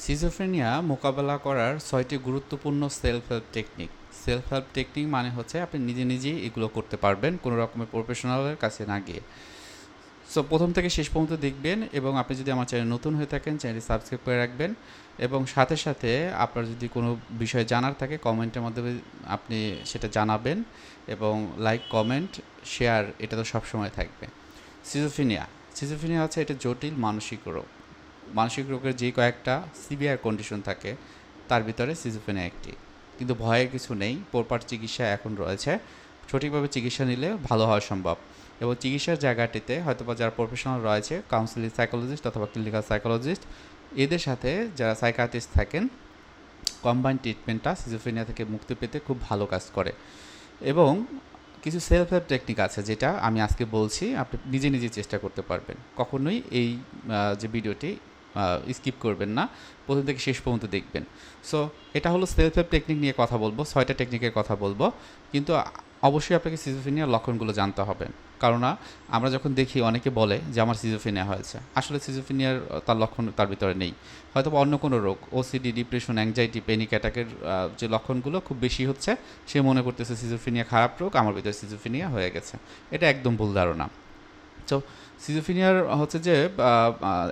Schizophrenia মোকাবেলা করার ছয়টি গুরুত্বপূর্ণ self help technique self help technique মানে হচ্ছে আপনি নিজে নিজেই এগুলো করতে পারবেন কোনো রকমের প্রফেশনালের কাছে না গিয়ে। সো প্রথম থেকে শেষ পর্যন্ত দেখবেন এবং আপনি যদি আমার চ্যানেল নতুন হয়ে থাকেন চ্যানেলটি সাবস্ক্রাইব করে রাখবেন এবং সাথে সাথে আপনার যদি কোনো বিষয় জানার থাকে কমেন্টের মাধ্যমে আপনি সেটা জানাবেন এবং লাইক কমেন্ট শেয়ার এটা তো সবসময় থাকবে। সিজোফিনিয়া সিজোফিনিয়া হচ্ছে এটা জটিল মানসিক রোগ। মানসিক রোগের যে কয়েকটা সিভিয়ার কন্ডিশন থাকে, তার ভিতরে সিজোফেনিয়া একটি। কিন্তু ভয়ের কিছু নেই, প্রপার চিকিৎসা এখন রয়েছে। সঠিকভাবে চিকিৎসা নিলে ভালো হওয়া সম্ভব। এবং চিকিৎসার জায়গাটিতে হয়তো বা যারা প্রফেশনাল রয়েছে কাউন্সিলিং সাইকোলজিস্ট অথবা ক্লিনিক্যাল সাইকোলজিস্ট এদের সাথে যারা সাইকাটিস্ট থাকেন কম্বাইন ট্রিটমেন্টটা সিজোফেনিয়া থেকে মুক্তি পেতে খুব ভালো কাজ করে। এবং কিছু সেলফ হেল্প টেকনিক আছে যেটা আমি আজকে বলছি, আপনি নিজে নিজে চেষ্টা করতে পারবেন। কখনোই এই যে ভিডিওটি স্কিপ করবেন না। প্রথম থেকে শেষ পর্যন্ত দেখবেন। সো এটা হলো সেলফ হেল্প টেকনিক নিয়ে কথা বলব, ছয়টা টেকনিকের কথা বলব। কিন্তু অবশ্যই আপনাকে সিজোফিনিয়ার লক্ষণগুলো জানতে হবে। কারণ আমরা যখন দেখি অনেকে বলে যে, আমার সিজোফিনিয়া হয়েছে। আসলে সিজোফিনিয়ার তার লক্ষণ তার ভিতরে নেই। হয়তো অন্য কোনো রোগ ওসিডি ডিপ্রেশন অ্যাংজাইটি প্যানিক অ্যাটাকের যে লক্ষণগুলো খুব বেশি হচ্ছে, সে মনে করতেছে সিজোফিনিয়া খারাপ রোগ, আমার ভিতরে সিজোফিনিয়া হয়ে গেছে। এটা একদম ভুল ধারণা। তো সিজোফিনিয়ার হচ্ছে যে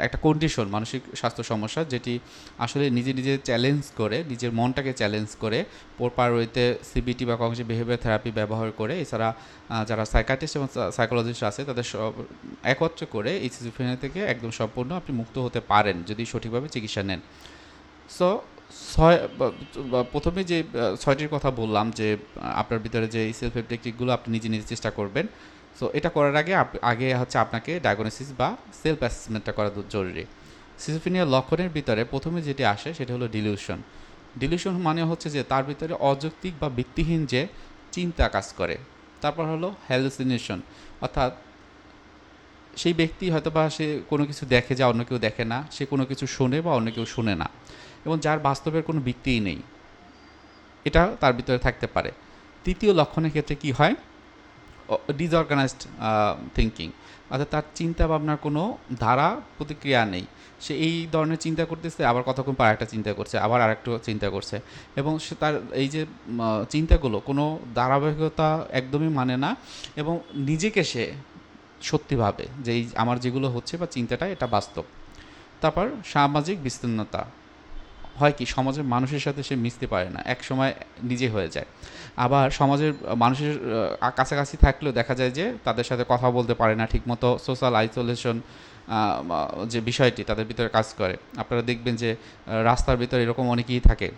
একটা কন্ডিশন মানসিক স্বাস্থ্য সমস্যা যেটি আসলে নিজে নিজে চ্যালেঞ্জ করে, নিজের মনটাকে চ্যালেঞ্জ করে প্রপার ওয়েতে সিবিটি বা কগনিটিভ বিহেভিয়ার থেরাপি ব্যবহার করে, এছাড়া যারা সাইকাটিস্ট এবং সাইকোলজিস্ট আছে, তাদের সব একত্র করে এই সিজোফিনিয়া থেকে একদম সম্পূর্ণ আপনি মুক্ত হতে পারেন যদি সঠিকভাবে চিকিৎসা নেন। সো ছয় প্রথমে যে ছয়টির কথা বললাম যে আপনার ভিতরে যে সেলফ হেল্প টেকনিকগুলো আপনি নিজে নিজে চেষ্টা করবেন সো এটা করার আগে আগে হচ্ছে আপনাকে ডায়াগনোসিস বা সেলফ অ্যাসেসমেন্টটা করা জরুরি। সিজোফিনিয়ার লক্ষণের ভিতরে প্রথমে যেটি আসে সেটা হলো ডিলিউশন ডিলিউশন মানে হচ্ছে যে তার ভিতরে অযৌক্তিক বা ভিত্তিহীন যে চিন্তা কাজ করে। তারপর হলো হ্যালুসিনেশন অর্থাৎ সেই ব্যক্তি হয়তো বা সে কোনো কিছু দেখে যা অন্য কেউ দেখে না, সে কোনো কিছু শোনে বা অন্য কেউ শোনে না। এবং যার বাস্তবের কোনো ভিত্তিই নেই। এটা তার ভিতরে থাকতে পারে। তৃতীয় লক্ষণের ক্ষেত্রে কি হয়? ডিসঅর্গানাইজড থিঙ্কিং অর্থাৎ তার চিন্তা ভাবনার কোনো ধারা প্রতিক্রিয়া নেই। সে এই ধরনের চিন্তা করতেছে, আবার কতক্ষণ পর একটা চিন্তা করছে, আবার আরেকটু চিন্তা করছে। এবং সে তার এই যে চিন্তাগুলো কোনো ধারাবাহিকতা একদমই মানে না এবং নিজেকে সে সত্যি ভাবে যে আমার যেগুলো হচ্ছে বা চিন্তাটা এটা বাস্তব। তারপর সামাজিক বিস্তীর্ণতা। হয় কি, সমাজের মানুষের সাথে সে মিশতে পারে না এক সময় নিজে হয়ে যায়। আবার সমাজের মানুষের কাছাকাছি থাকলেও দেখা যায় যে তাদের সাথে কথা বলতে পারে না, ঠিকমতো সোশ্যাল আইসোলেশন যে বিষয়টি তাদের ভিতরে কাজ করে। আপনারা দেখবেন যে রাস্তার ভিতরে এরকম অনেকেই থাকে।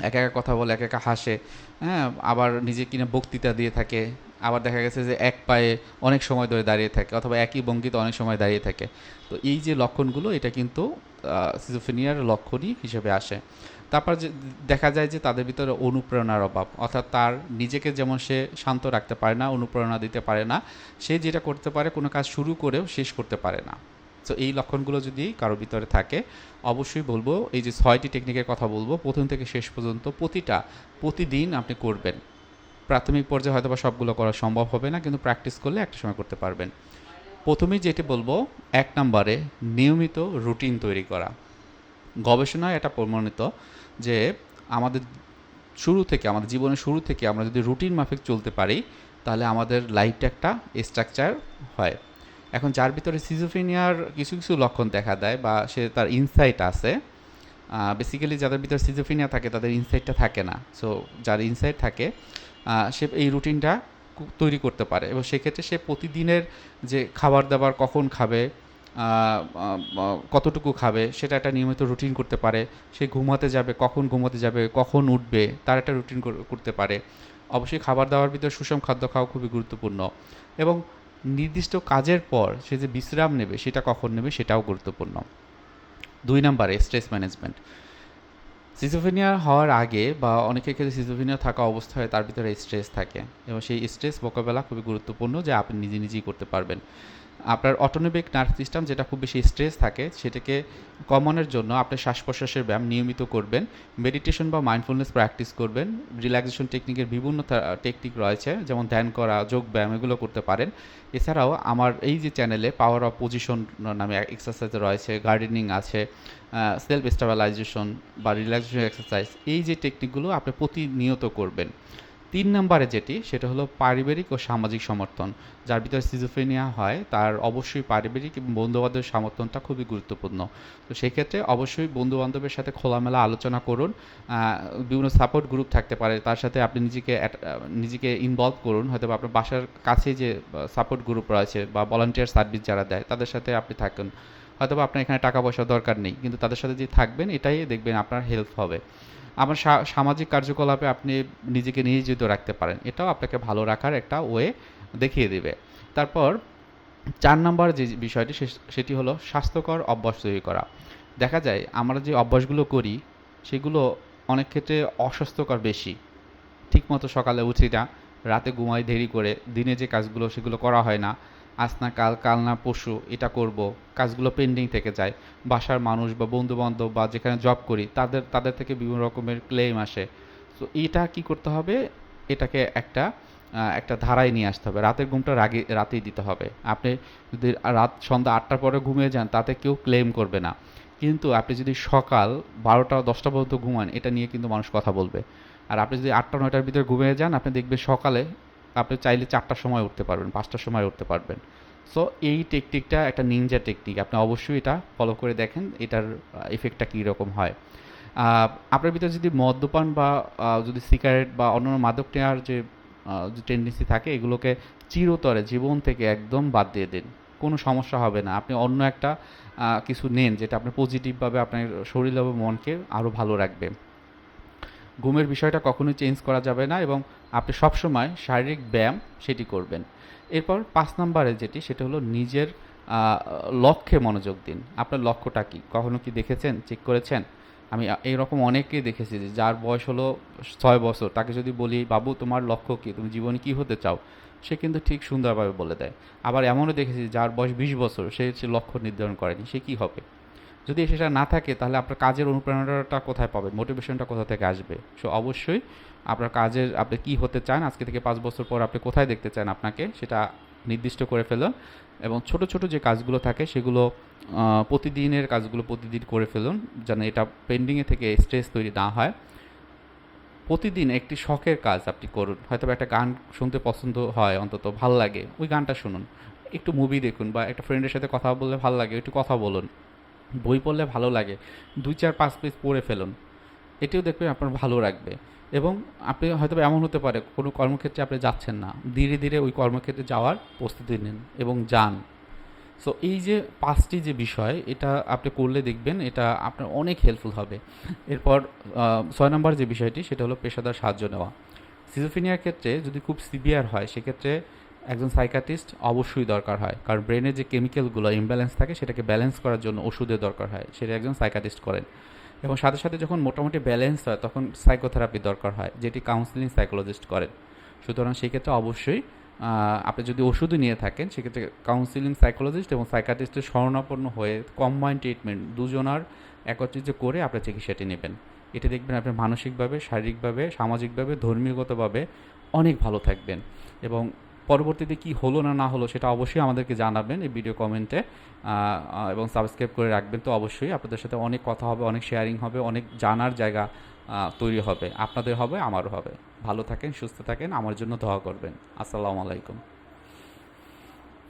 একা একা কথা বলে, একা একা হাসে। হ্যাঁ আবার নিজে কিনা বক্তৃতা দিয়ে থাকে। আবার দেখা গেছে যে এক পায়ে অনেক সময় ধরে দাঁড়িয়ে থাকে, অথবা একই ভঙ্গিতে অনেক সময় দাঁড়িয়ে থাকে। তো এই যে লক্ষণগুলো, এটা কিন্তু সিজোফেনিয়ার লক্ষণই হিসেবে আসে। তারপর যে, দেখা যায় যে তাদের ভিতরে অনুপ্রেরণার অভাব, অর্থাৎ তার নিজেকে যেমন সে শান্ত রাখতে পারে না, অনুপ্রেরণা দিতে পারে না, সে যেটা করতে পারে, কোনো কাজ শুরু করেও শেষ করতে পারে না। তো এই লক্ষণগুলো যদি কারোর ভিতরে থাকে, অবশ্যই বলব, এই যে ছয়টি টেকনিকের কথা বলব, প্রথম থেকে শেষ পর্যন্ত প্রতিটা, প্রতিদিন আপনি করবেন। প্রাথমিক পর্যায়ে হয়তো বা সবগুলো করা সম্ভব হবে না, কিন্তু প্র্যাকটিস করলে একটা সময় করতে পারবেন। প্রথমেই যেটি বলব, এক নম্বরে নিয়মিত রুটিন তৈরি করা। গবেষণায় এটা প্রমাণিত যে আমাদের শুরু থেকে, আমাদের জীবনের শুরু থেকে আমরা যদি রুটিন মাফিক চলতে পারি, তাহলে আমাদের লাইফটা একটা স্ট্রাকচার হয়। এখন যার ভিতরে সিজোফিনিয়ার কিছু কিছু লক্ষণ দেখা দেয় বা সে তার ইনসাইট আছে বেসিক্যালি যাদের ভিতরে সিজোফিনিয়া থাকে তাদের ইনসাইটটা থাকে না। সো যার ইনসাইট থাকে সে এই রুটিনটা তৈরি করতে পারে এবং সেক্ষেত্রে সে প্রতিদিনের যে খাবার দাবার কখন খাবে কতটুকু খাবে, সেটা একটা নিয়মিত রুটিন করতে পারে। সে ঘুমাতে যাবে, কখন ঘুমাতে যাবে, কখন উঠবে, তার একটা রুটিন করতে পারে। অবশ্যই খাবার দাবার ভিতরে সুষম খাদ্য খাওয়া খুবই গুরুত্বপূর্ণ এবং নির্দিষ্ট কাজের পর সে যে বিশ্রাম নেবে, সেটা কখন নেবে সেটাও গুরুত্বপূর্ণ। দুই নম্বরে স্ট্রেস ম্যানেজমেন্ট সিজোফেনিয়া হওয়ার আগে বা অনেকের ক্ষেত্রে সিজোফেনিয়া থাকা অবস্থায় তার ভিতরে স্ট্রেস থাকে এবং সেই স্ট্রেস মোকাবেলা খুবই গুরুত্বপূর্ণ যে আপনি নিজে নিজেই করতে পারবেন। আপনার অটোনমিক নার্ভ সিস্টেম যেটা খুব বেশি স্ট্রেস থাকে, সেটাকে কমানোর জন্য আপনি শ্বাস প্রশ্বাসের ব্যায়াম নিয়মিত করবেন মেডিটেশন বা মাইন্ডফুলনেস প্র্যাকটিস করবেন রিল্যাক্সেশন টেকনিকের বিভিন্ন টেকনিক রয়েছে, যেমন ধ্যান করা, যোগ ব্যায়াম, এগুলো করতে পারেন। এছাড়াও আমার এই যে চ্যানেলে পাওয়ার অফ পজিশন নামে এক্সারসাইজ রয়েছে গার্ডেনিং আছে সেলফ স্টেবিলাইজেশন বা রিল্যাক্সেশন এক্সারসাইজ এই যে টেকনিকগুলো আপনি প্রতিনিয়ত করবেন। তিন নম্বরে যেটি, সেটা হলো পারিবারিক ও সামাজিক সমর্থন, যার ভিতরে সিজোফ্রেনিয়া হয়, তার অবশ্যই পারিবারিক এবং বন্ধুবান্ধবের সমর্থনটা খুবই গুরুত্বপূর্ণ। তো সেক্ষেত্রে অবশ্যই বন্ধুবান্ধবের সাথে খোলামেলা আলোচনা করুন বিভিন্ন সাপোর্ট গ্রুপ থাকতে পারে, তার সাথে আপনি নিজেকে নিজেকে ইনভলভ করুন হয়তো আপনার বাসার কাছে যে সাপোর্ট গ্রুপ রয়েছে বা ভলান্টিয়ার সার্ভিস যারা দেয়, তাদের সাথে আপনি থাকুন। হয়তো আপনার এখানে টাকা পয়সা দরকার নেই, কিন্তু তাদের সাথে যে থাকবেন, এটাই দেখবেন আপনার হেল্প হবে। আমার সামাজিক কার্যকলাপে আপনি নিজেকে নিয়োজিত রাখতে পারেন। এটাও আপনাকে ভালো রাখার একটা ওয়ে দেখিয়ে দেবে। তারপর চার নম্বর যে বিষয়টি সেটি হলো স্বাস্থ্যকর অভ্যাস তৈরি করা। দেখা যায় আমরা যে অভ্যাসগুলো করি, সেগুলো অনেক ক্ষেত্রে অস্বাস্থ্যকর বেশি। ঠিকমতো সকালে উঠি না, রাতে ঘুমাই দেরি করে, দিনে যে কাজগুলো, সেগুলো করা হয় না। আজ না কাল কাল না পশু এটা করব। কাজগুলো পেন্ডিং থেকে যায়। বাসার মানুষ বা বন্ধু বান্ধব বা যেখানে জব করি, তাদের তাদের থেকে বিভিন্ন রকমের ক্লেম আসে। তো এটা কি করতে হবে? এটাকে একটা একটা ধারায় নিয়ে আসতে হবে। রাতের ঘুমটা রাগে, রাতেই দিতে হবে। আপনি যদি রাত সন্ধ্যা আটটার পরে ঘুমিয়ে যান, তাতে কেউ ক্লেম করবে না। কিন্তু আপনি যদি সকাল বারোটা, দশটা পর্যন্ত ঘুমান, এটা নিয়ে কিন্তু মানুষ কথা বলবে। আর আপনি যদি আটটা, নয়টার ভিতরে ঘুমিয়ে যান, আপনি দেখবেন সকালে আপনি চাইলে চারটার সময় উঠতে পারবেন, পাঁচটার সময় উঠতে পারবেন। সো এই টেকনিকটা একটা নিনজা টেকনিক আপনি অবশ্যই এটা ফলো করে দেখেন, এটার এফেক্টটা কী রকম হয়। আপনার ভিতরে যদি মদ্যপান বা যদি সিগারেট বা অন্যান্য মাদক নেওয়ার যে টেন্ডেন্সি থাকে, এগুলোকে চিরতরে, জীবন থেকে একদম বাদ দিয়ে দিন। কোনো সমস্যা হবে না। আপনি অন্য একটা কিছু নেন যেটা আপনি পজিটিভভাবে আপনার শরীর এবং মনকে আরও ভালো রাখবে। ঘুমের বিষয়টা কখনোই চেঞ্জ করা যাবে না এবং আপনি সবসময় শারীরিক ব্যায়াম সেটি করবেন। এরপর পাঁচ নম্বরে যেটি, সেটা হলো নিজের লক্ষ্যে মনোযোগ দিন। আপনার লক্ষ্যটা কী? কখনো কি দেখেছেন? চেক করেছেন? আমি এইরকম অনেকেই দেখেছি যে যার বয়স হলো ছয় বছর, তাকে যদি বলি, বাবু, তোমার লক্ষ্য কী? তুমি জীবনে কী হতে চাও? সে কিন্তু ঠিক সুন্দরভাবে বলে দেয়। আবার এমনও দেখেছি যার বয়স বিশ বছর, সে সে লক্ষ্য নির্ধারণ করেনি, সে কী হবে? যদি সেটা না থাকে, তাহলে আপনার কাজের অনুপ্রেরণাটা কোথায় পাবেন মোটিভেশনটা কোথা থেকে আসবে? সো অবশ্যই আপনার কাজের, আপনি কি হতে চান, আজকে থেকে পাঁচ বছর পর আপনি কোথায় দেখতে চান আপনাকে, সেটা নির্দিষ্ট করে ফেলুন। এবং ছোট ছোট যে কাজগুলো থাকে, সেগুলো প্রতিদিনের কাজগুলো প্রতিদিন করে ফেলুন, যেন এটা পেন্ডিংয়ে থেকে স্ট্রেস তৈরি না হয়। প্রতিদিন একটি শখের কাজ আপনি করুন। হয়তো একটা গান শুনতে পছন্দ হয়, অন্তত ভালো লাগে, ওই গানটা শুনুন। একটু মুভি দেখুন বা একটা ফ্রেন্ডের সাথে কথা বললে ভালো লাগে, একটু কথা বলুন। বই পড়লে ভালো লাগে। দুই চার পাঁচ পেজ পড়ে ফেলুন। এটিও দেখবেন আপনার ভালো রাখবে। এবং আপনি হয়তো এমন হতে পারে, কোনো কর্মক্ষেত্রে আপনি যাচ্ছেন না। ধীরে ধীরে ওই কর্মক্ষেত্রে যাওয়ার প্রস্তুতি নিন এবং যান। সো এই যে পাঁচটি যে বিষয়, এটা আপনি করলে দেখবেন এটা আপনার অনেক হেল্পফুল হবে। এরপর ছয় নম্বর যে বিষয়টি, সেটা হলো পেশাদার সাহায্য নেওয়া। সিজোফিনিয়ার ক্ষেত্রে যদি খুব সিভিয়ার হয়, সেক্ষেত্রে একজন সাইকাটিস্ট অবশ্যই দরকার হয়। কারণ ব্রেনের যে কেমিক্যালগুলো ইমব্যালেন্স থাকে, সেটাকে ব্যালেন্স করার জন্য ওষুধের দরকার হয়। সেটা একজন সাইকাটিস্ট করেন। এবং সাথে সাথে যখন মোটামুটি ব্যালেন্স হয়, তখন সাইকোথেরাপি দরকার হয়, যেটি কাউন্সিলিং সাইকোলজিস্ট করেন। সুতরাং সেক্ষেত্রে অবশ্যই আপনি যদি ওষুধও নিয়ে থাকেন, সেক্ষেত্রে কাউন্সিলিং সাইকোলজিস্ট এবং সাইকাটিস্টের শরণাপন্ন হয়ে কম্বাইন ট্রিটমেন্ট দুজনার একত্রিত করে আপনি চিকিৎসাটি নেবেন। এটি দেখবেন আপনি মানসিকভাবে, শারীরিকভাবে, সামাজিকভাবে, ধর্মীয়গতভাবে অনেক ভালো থাকবেন। এবং পরবর্তীতে কি হলো না না হলো সেটা অবশ্যই আমাদেরকে জানাবেন এই ভিডিও কমেন্টে এবং সাবস্ক্রাইব করে রাখবেন তো অবশ্যই। আপনাদের সাথে অনেক কথা হবে, অনেক শেয়ারিং হবে, অনেক জানার জায়গা তৈরি হবে। আপনাদের হবে, আমারও হবে। ভালো থাকেন, সুস্থ থাকেন, আমার জন্য দোয়া করবেন। আসসালামু আলাইকুম।